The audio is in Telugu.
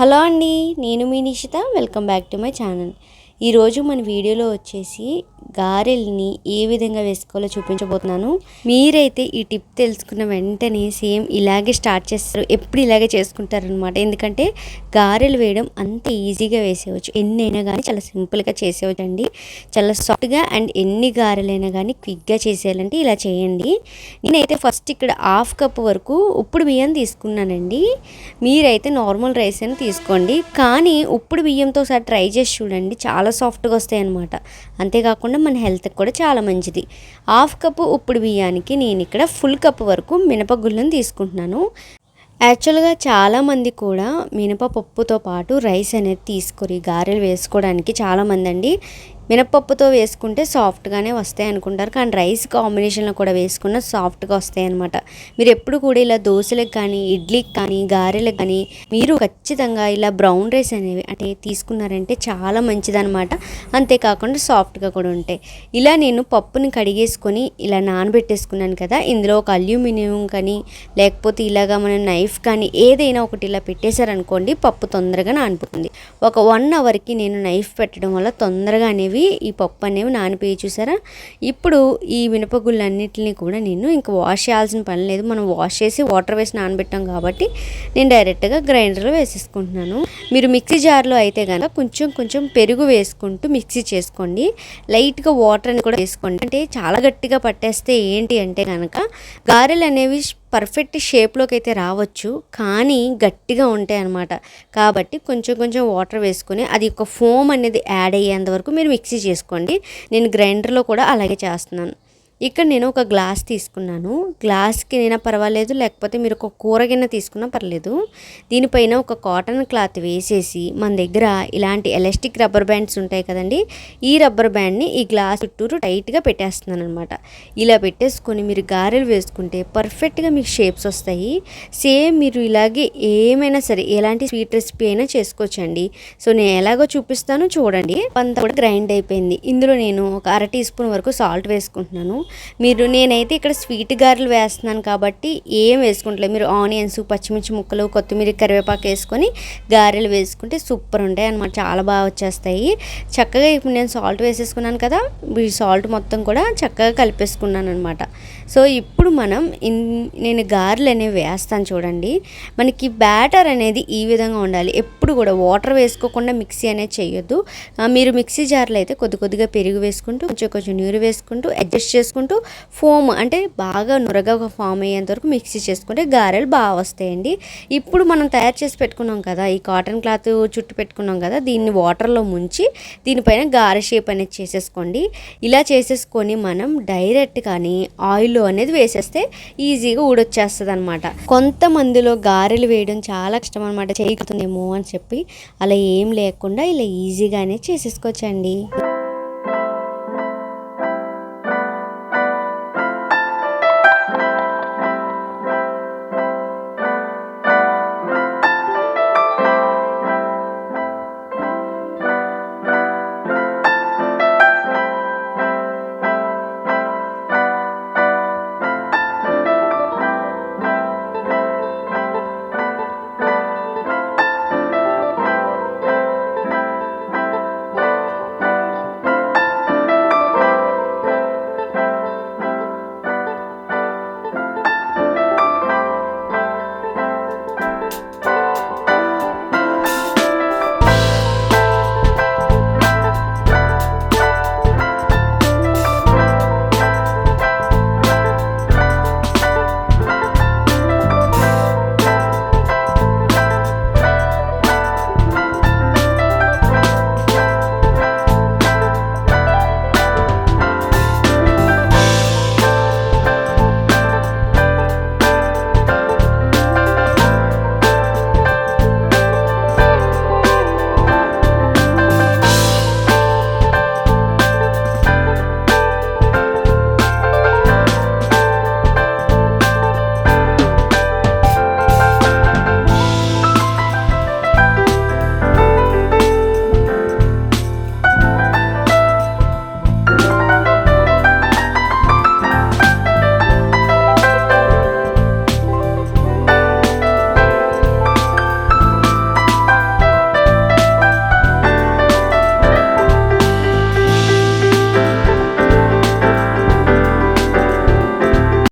హలో అండి నేను మీ Nishita. Welcome back to my channel. ఈరోజు మన వీడియోలో వచ్చేసి గారెల్ని ఏ విధంగా వేసుకోవాలో చూపించబోతున్నాను. మీరైతే ఈ టిప్ తెలుసుకున్న వెంటనే సేమ్ ఇలాగే స్టార్ట్ చేస్తారు. ఎప్పుడు ఇలాగే చేసుకుంటారనమాట ఎందుకంటే గారెలు వేయడం అంత ఈజీగా వేసేవచ్చు ఎన్ని అయినా కానీ చాలా సింపుల్గా చేసేవచ్చు అండి చాలా సాఫ్ట్గా అండ్ ఎన్ని గారెలైనా కానీ క్విక్గా చేసేయాలంటే ఇలా చేయండి. నేనైతే ఫస్ట్ ఇక్కడ హాఫ్ కప్ వరకు ఉప్పుడు బియ్యం తీసుకున్నానండి. మీరైతే నార్మల్ రైస్ అని తీసుకోండి. కానీ ఉప్పుడు బియ్యంతో ఒకసారి ట్రై చేసి చూడండి. చాలా సాఫ్ట్గా వస్తాయి అనమాట అంతేకాకుండా మన హెల్త్కి కూడా చాలా మంచిది. హాఫ్ కప్పు ఉప్పుడు బియ్యానికి నేను ఇక్కడ ఫుల్ కప్ వరకు మినపగుళ్ళను తీసుకుంటున్నాను. యాక్చువల్గా చాలామంది కూడా మినపపప్పుతో పాటు రైస్ అనేది తీసుకొని గారెలు వేసుకోవడానికి చాలామంది అండి మినపప్పుతో వేసుకుంటే సాఫ్ట్గానే వస్తాయి అనుకుంటారు. కానీ రైస్ కాంబినేషన్లో కూడా వేసుకున్న సాఫ్ట్గా వస్తాయి అనమాట మీరు ఎప్పుడు కూడా ఇలా దోశలకు కానీ ఇడ్లీకి కానీ గారెలకు కానీ మీరు ఖచ్చితంగా ఇలా బ్రౌన్ రైస్ అనేవి అంటే తీసుకున్నారంటే చాలా మంచిదనమాట అంతేకాకుండా సాఫ్ట్గా కూడా ఉంటాయి. ఇలా నేను పప్పుని కడిగేసుకొని ఇలా నానబెట్టేసుకున్నాను కదా ఇందులో ఒక అల్యూమినియం కానీ లేకపోతే ఇలాగా మనం నైఫ్ కానీ ఏదైనా ఒకటి ఇలా పెట్టేశారనుకోండి పప్పు తొందరగా నానిపోతుంది. ఒక వన్ అవర్కి నేను నైఫ్ పెట్టడం వల్ల తొందరగా అనేవి ఈ పప్పు అనేవి నానిపోయి చూసారా? ఇప్పుడు ఈ మినపగుళ్ళన్నిటిని కూడా నేను ఇంకా వాష్ చేయాల్సిన పని లేదు. మనం వాష్ చేసి వాటర్ వేసి నానబెట్టాం కాబట్టి నేను డైరెక్ట్గా గ్రైండర్లో వేసేసుకుంటున్నాను. మీరు మిక్సీ జార్లో అయితే కనుక కొంచెం కొంచెం పెరుగు వేసుకుంటూ మిక్సీ చేసుకోండి. లైట్గా వాటర్ అని కూడా వేసుకోండి. అంటే చాలా గట్టిగా పట్టేస్తే ఏంటి అంటే కనుక గారెలు అనేవి పర్ఫెక్ట్ షేప్లోకి అయితే రావచ్చు కానీ గట్టిగా ఉంటాయి అన్నమాట కాబట్టి కొంచెం కొంచెం వాటర్ వేసుకొని అది ఒక ఫోమ్ అనేది యాడ్ అయ్యేంత వరకు మీరు మిక్సీ చేసుకోండి. నేను గ్రైండర్లో కూడా అలాగే చేస్తున్నాను. ఇక్కడ నేను ఒక గ్లాస్ తీసుకున్నాను. గ్లాస్కి అయినా పర్వాలేదు లేకపోతే మీరు ఒక కూర గిన్నె తీసుకున్నా పర్లేదు. దీనిపైన ఒక కాటన్ క్లాత్ వేసేసి మన దగ్గర ఇలాంటి ఎలాస్టిక్ రబ్బర్ బ్యాండ్స్ ఉంటాయి కదండి ఈ రబ్బర్ బ్యాండ్ని ఈ గ్లాస్ చుట్టూరు టైట్గా పెట్టేస్తున్నాను అనమాట ఇలా పెట్టేసుకొని మీరు గారెలు వేసుకుంటే పర్ఫెక్ట్గా మీకు షేప్స్ వస్తాయి. సేమ్ మీరు ఇలాగే ఏమైనా సరే ఎలాంటి స్వీట్ రెసిపీ అయినా చేసుకోవచ్చండి. సో నేను ఎలాగో చూపిస్తాను చూడండి. అంతా కూడా గ్రైండ్ అయిపోయింది. ఇందులో నేను ఒక అర టీ స్పూన్ వరకు సాల్ట్ వేసుకుంటున్నాను. మీరు నేనైతే ఇక్కడ స్వీట్ గారెలు వేస్తున్నాను కాబట్టి ఏం వేసుకుంటలేదు. మీరు ఆనియన్స్ పచ్చిమిర్చి ముక్కలు కొత్తిమీర కరివేపాకు వేసుకొని గారెలు వేసుకుంటే సూపర్ ఉంటాయి అనమాట చాలా బాగా వచ్చేస్తాయి. చక్కగా ఇప్పుడు నేను సాల్ట్ వేసేసుకున్నాను కదా ఈ సాల్ట్ మొత్తం కూడా చక్కగా కలిపేసుకున్నాను అనమాట సో ఇప్పుడు మనం ఇన్ నేను గారెలు అనేవి వేస్తాను చూడండి. మనకి బ్యాటర్ అనేది ఈ విధంగా ఉండాలి. ఎప్పుడు కూడా వాటర్ వేసుకోకుండా మిక్సీ అనేది చేయొద్దు. మీరు మిక్సీ జార్లో అయితే కొద్ది కొద్దిగా పెరుగు వేసుకుంటూ కొంచెం కొంచెం నీరు వేసుకుంటూ అడ్జస్ట్ చేసుకుంటూ ఫోమ్ అంటే బాగా నురగా ఫామ్ అయ్యేంత వరకు మిక్సీ చేసుకుంటే గారెలు బాగా వస్తాయండి. ఇప్పుడు మనం తయారు చేసి పెట్టుకున్నాం కదా ఈ కాటన్ క్లాత్ చుట్టు పెట్టుకున్నాం కదా దీన్ని వాటర్లో ముంచి దీనిపైన గారె షేప్ అనేది చేసేసుకోండి. ఇలా చేసేసుకొని మనం డైరెక్ట్ కానీ ఆయిల్లో అనేది వేసేస్తే ఈజీగా ఊడొచ్చేస్తుంది అనమాట కొంతమందిలో గారెలు వేయడం చాలా కష్టం అనమాట చేయకుతుందేమో అని చెప్పి అలా ఏం లేకుండా ఇలా ఈజీగానే చేసేసుకోవచ్చండి.